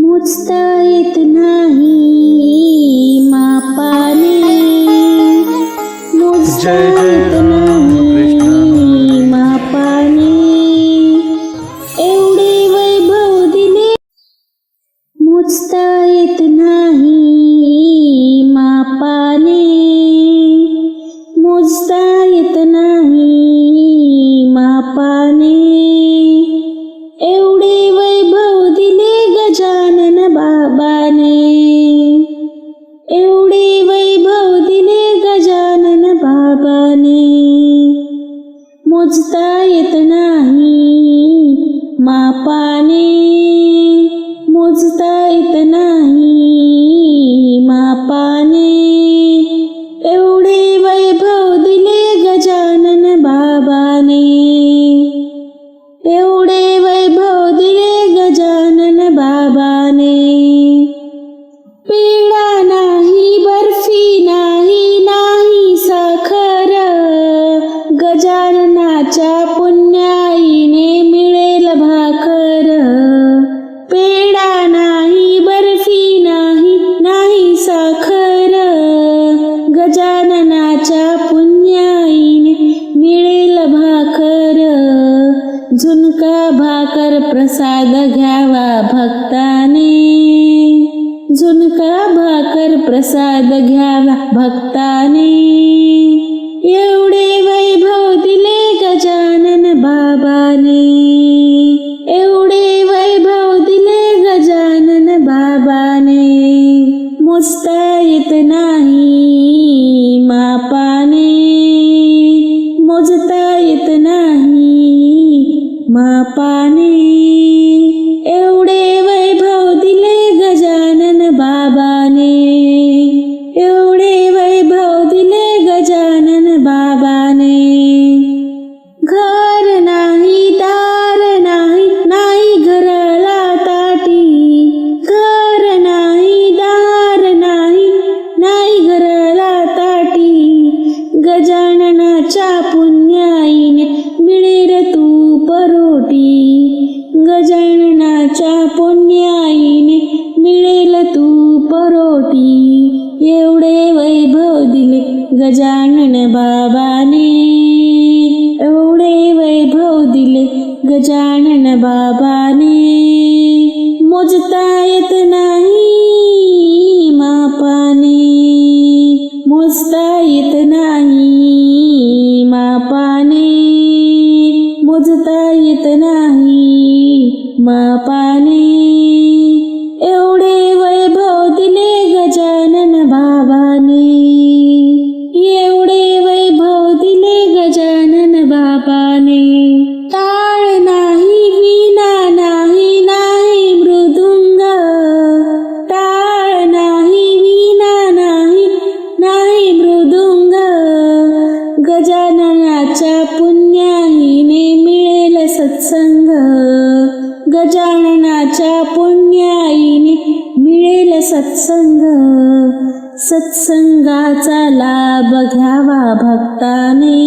मोजता येत नाही. गजाननाच्या पुण्याईने मिळेल भाकर. पेडा नाही बर्फी नाही नाही साखर. गजाननाच्या पुण्याईने मिळेल भाकर. झुणका भाकर प्रसाद घ्यावा भक्ताने. झुणका भाकर प्रसाद घ्यावा भक्ताने. एवढे वैभव मापाने एवढे पानी मोजता येत नाही मापाने मोजता येत नाही मापाने मोजता येत नाही मापा पुण्याईने मिळेल सत्संग. सत्संगाचा लाभ घ्यावा भक्ताने.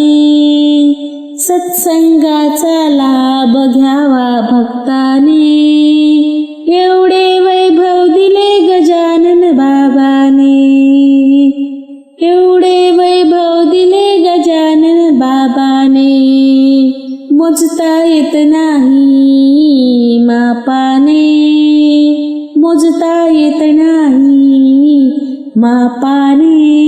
सत्संगाचा लाभ घ्यावा भक्ताने. एवढे वैभव दिले गजानन बाबाने. एवढे वैभव दिले गजानन बाबाने. मोजता येत नाही मापाने. मोजता येत नाही मापाने.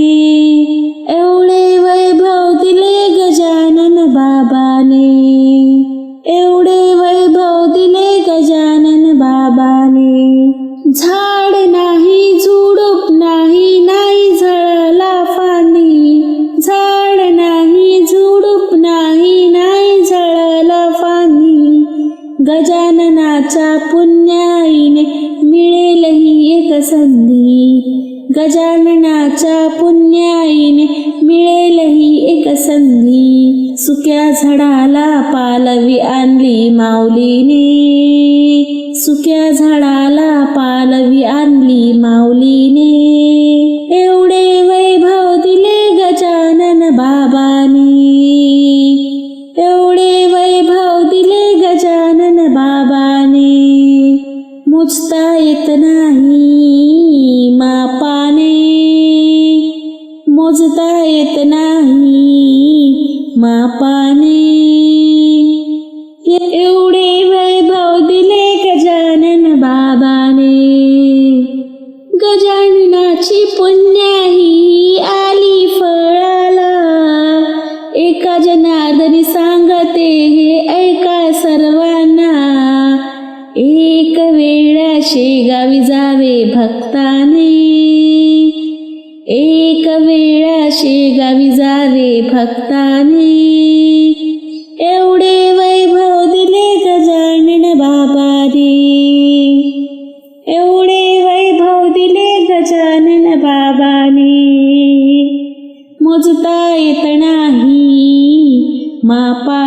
गजाननाच्या पुण्याईने मिळेल ही एक संधी. गजाननाच्या पुण्याईने मिळेल ही एक संधी. सुक्या झाडाला पालवी आणली माऊलीने. सुक्या झाडाला पालवी आणली माऊलीने. एवढे बाबाने गजाननाची पुण्याही आली फळाला. एका जनार्दनी सांगते हे ऐका सर्वांना एक वेळा शेगावी जावे भक्ताने. एक वेळा शेगावी जावे भक्ताने. मोजता येत नाही. मापा